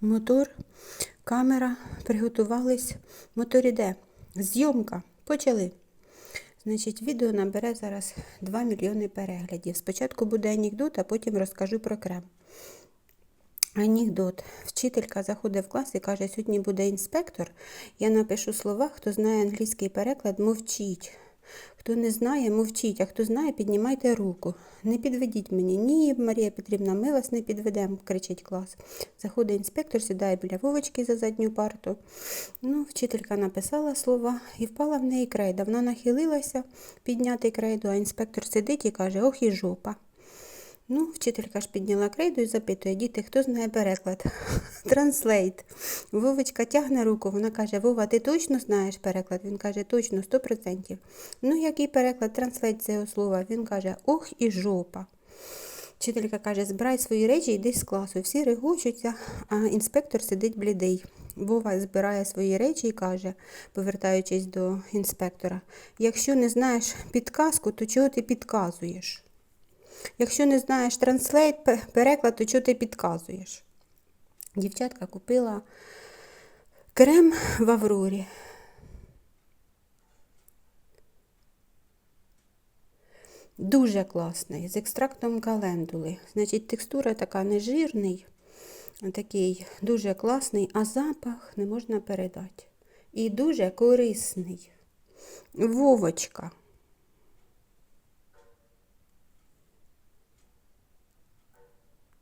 мотор, камера, приготувались. Мотор іде. Зйомка. Почали. Значить, відео набере зараз 2 мільйони переглядів. Спочатку буде анекдот, а потім розкажу про крем. Анекдот. Вчителька заходить в клас і каже, сьогодні буде інспектор. Я напишу слова, хто знає англійський переклад, мовчіть. Хто не знає, мовчіть, а хто знає, піднімайте руку. Не підведіть мені. Ні, Марія Петрівна, ми вас не підведемо, кричить клас. Заходить інспектор, сідає біля Вовочки за задню парту. Ну, вчителька написала слова і впала в неї крейда. Вона нахилилася підняти крейду, а інспектор сидить і каже, ох і жопа. Ну, вчителька ж підняла крейду і запитує, діти, хто знає переклад? Транслейт. Вовочка тягне руку, вона каже, Вова, ти точно знаєш переклад? Він каже, точно, 100%. Ну, який переклад, транслейт цього слова? Він каже, ох і жопа. Вчителька каже, збирай свої речі, йди з класу. Всі регочуться, а інспектор сидить блідий. Вова збирає свої речі і каже, повертаючись до інспектора, якщо не знаєш підказку, то чого ти підказуєш? Якщо не знаєш транслейт, переклад, то чого ти підказуєш? Дівчатка купила крем в Аврорі. Дуже класний, з екстрактом календули. Значить, текстура така не жирний, а такий дуже класний, а запах не можна передати. І дуже корисний. Вовочка.